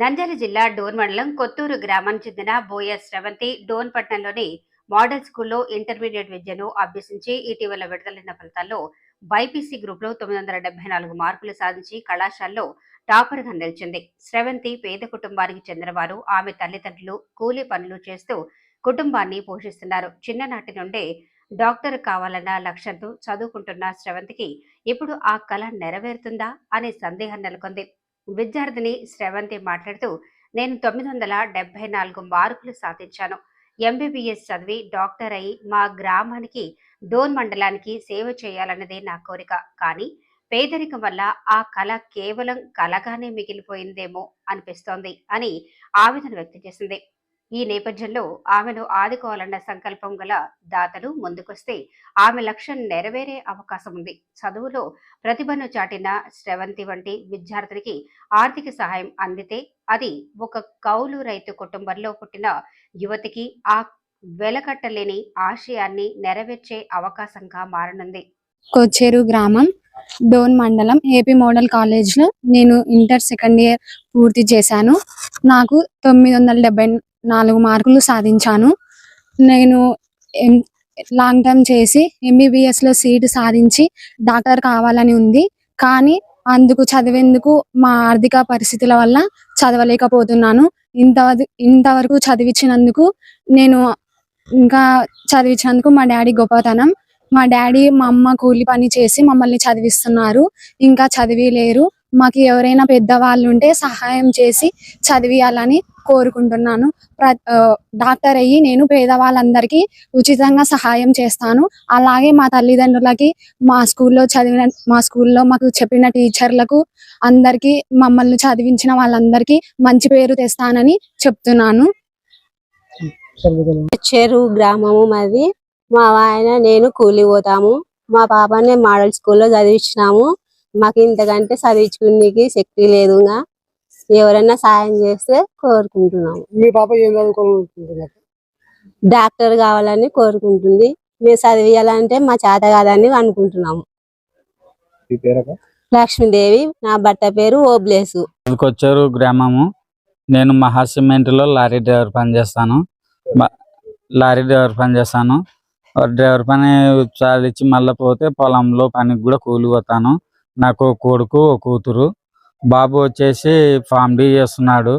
నంద్యాల జిల్లా డోన్ మండలం కొత్తూరు గ్రామానికి చెందిన బోయ శ్రవంతి డోన్ పట్టణంలోని మోడల్ స్కూల్లో ఇంటర్మీడియట్ విద్యను అభ్యసించి ఇటీవల విడుదలైన ఫలితాల్లో బైపీసీ గ్రూప్లో తొమ్మిది వందల డెబ్బై నాలుగు మార్కులు సాధించి కళాశాలలో టాపర్గా నిలిచింది. శ్రవంతి పేద కుటుంబానికి చెందినవారు. ఆమె తల్లిదండ్రులు కూలీ పనులు చేస్తూ కుటుంబాన్ని పోషిస్తున్నారు. చిన్ననాటి నుండే డాక్టర్ కావాలన్న లక్ష్యంతో చదువుకుంటున్న శ్రవంతికి ఇప్పుడు ఆ కళ నెరవేరుతుందా అనే సందేహం నెలకొంది. విద్యార్థిని శ్రవంతి మాట్లాడుతూ నేను తొమ్మిది వందల డెబ్బై నాలుగు మార్కులు సాధించాను. ఎంబీబీఎస్ చదివి డాక్టర్ అయి మా గ్రామానికి డోన్ మండలానికి సేవ చేయాలన్నదే నా కోరిక. కానీ పేదరికం వల్ల ఆ కళ కేవలం కలగానే మిగిలిపోయిందేమో అనిపిస్తోంది అని ఆవేదన వ్యక్తం చేసింది. ఈ నేపథ్యంలో ఆమెను ఆదుకోవాలన్న సంకల్పం గల దాతలు ముందుకొస్తే ఆమె లక్ష్యం నెరవేరే అవకాశం ఉంది. చదువులో ప్రతిభను చాటిన శ్రవంతి వంటి విద్యార్థినికి ఆర్థిక సహాయం అందితే అది ఒక కౌలు రైతు కుటుంబంలో పుట్టిన యువతికి ఆ వెలకట్టలేని ఆశయాన్ని నెరవేర్చే అవకాశంగా మారనుంది. కొచ్చేరు గ్రామం డోన్ మండలం ఏపీ మోడల్ కాలేజ్లో నేను ఇంటర్ సెకండ్ ఇయర్ పూర్తి చేశాను. నాకు తొమ్మిది వందల డెబ్బై నాలుగు మార్కులు సాధించాను. నేను ఎం- లాంగ్ టర్మ్ చేసి ఎంబీబీఎస్లో లో సీట్ సాధించి డాక్టర్ కావాలని ఉంది. కానీ అందుకు చదివేందుకు మా ఆర్థిక పరిస్థితుల వల్ల చదవలేకపోతున్నాను. ఇంత ఇంతవరకు చదివించినందుకు నేను ఇంకా చదివించినందుకు మా డాడీ గొప్పతనం. మా డాడీ మా అమ్మ కూలి పని చేసి మమ్మల్ని చదివిస్తున్నారు. ఇంకా చదివిలేరు. మాకు ఎవరైనా పెద్దవాళ్ళు ఉంటే సహాయం చేసి చదివియాలని కోరుకుంటున్నాను. ప్ర- డాక్టర్ అయ్యి నేను పేదవాళ్ళందరికీ ఉచితంగా సహాయం చేస్తాను. అలాగే మా తల్లిదండ్రులకి మా స్కూల్లో చదివిన మా స్కూల్లో మాకు చెప్పిన టీచర్లకు అందరికీ మమ్మల్ని చదివించిన వాళ్ళందరికీ మంచి పేరు తెస్తానని చెప్తున్నాను. చెరువు గ్రామము మాది. మా ఆయన నేను కూలి పోతాము. మా పాపని మోడల్ స్కూల్లో చదివించినాము. మాకు ఇంతకంటే చదివించుకునేకి శక్తి లేదు. ఎవరైనా సాయం చేస్తే కోరుకుంటున్నాము. మీ పాప ఏం చదువుకోవాలనుకుంటున్నారు డాక్టర్ కావాలని కోరుకుంటుంది. మేము చదివియాలంటే మా చేత కాదని అనుకుంటున్నాము. లక్ష్మీదేవి నా భర్త పేరు ఓబ్లేసు. కొచ్చేరు గ్రామము. నేను మహా సిమెంట్లో లారీ డ్రైవర్ పని చేస్తాను. లారీ డ్రైవర్ పని చేస్తాను. డ్రైవర్ పని చాలిచ్చి మళ్ళీ పోతే పొలంలో పనికి కూడా కూలి పోతాను. నాకు కొడుకు ఒక కూతురు. బాబు వచ్చేసి ఫామ్ డి చేస్తున్నాడు.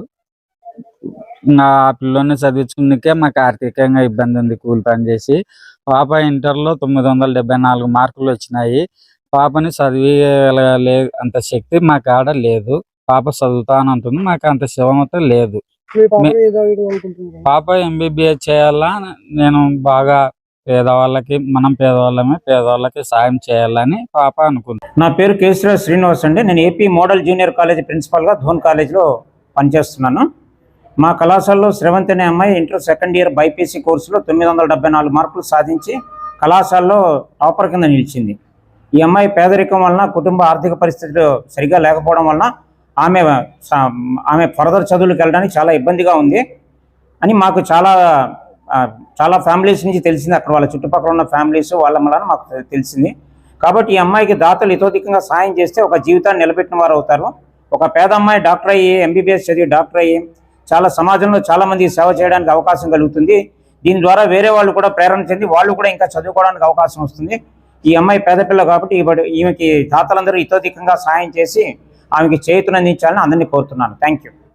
ఆ పిల్లోని చదివించుకునేకే మాకు ఆర్థికంగా ఇబ్బంది ఉంది కూలి పని చేసి. పాప ఇంటర్లో తొమ్మిది వందల డెబ్బై నాలుగు మార్కులు వచ్చినాయి. పాపని చదివేయగలగలే అంత శక్తి మా కాడ లేదు. పాప చదువుతానంటుంది మాకు అంత శివమత లేదు. పాప ఎంబీబీఎస్ చేయాలా? నేను బాగా పేదవాళ్ళకి మనం పేదవాళ్ళమే పేదవాళ్ళకి సాయం చేయాలని పాప అనుకుంది. నా పేరు కేసీరావు శ్రీనివాస్ అండి. నేను ఏపీ మోడల్ జూనియర్ కాలేజ్ ప్రిన్సిపాల్గా ధోన్ కాలేజ్లో పనిచేస్తున్నాను. మా కళాశాలలో శ్రవంతి అనే అమ్మాయి ఇంటర్ సెకండ్ ఇయర్ బైపీసీ కోర్సులో తొమ్మిది వందల డెబ్బై నాలుగు మార్కులు సాధించి కళాశాలలో టాపర్ కింద నిలిచింది. ఈ అమ్మాయి పేదరికం వలన కుటుంబ ఆర్థిక పరిస్థితులు సరిగా లేకపోవడం వలన ఆమె ఆమె ఫర్దర్ చదువులకు వెళ్ళడానికి చాలా ఇబ్బందిగా ఉంది అని మాకు చాలా చాలా ఫ్యామిలీస్ నుంచి తెలిసింది అక్కడ వాళ్ళ చుట్టుపక్కల ఉన్న ఫ్యామిలీస్ వాళ్ళ వలన మాకు తెలిసింది. కాబట్టి ఈ అమ్మాయికి దాతలు ఇతోధికంగా సాయం చేస్తే ఒక జీవితాన్ని నిలబెట్టిన వారు అవుతారు. ఒక పేద అమ్మాయి డాక్టర్ అయ్యి ఎంబీబీఎస్ చదివి డాక్టర్ అయ్యి చాలా సమాజంలో చాలా మంది సేవ చేయడానికి అవకాశం కలుగుతుంది. దీని ద్వారా వేరే వాళ్ళు కూడా ప్రేరణ చెంది వాళ్ళు కూడా ఇంకా చదువుకోవడానికి అవకాశం వస్తుంది. ఈ అమ్మాయి పేదపిల్ల కాబట్టి ఈమెకి దాతలందరూ ఇతోధికంగా సాయం చేసి ఆమెకి చేతునందించాలని అందరినీ కోరుతున్నాను. Thank you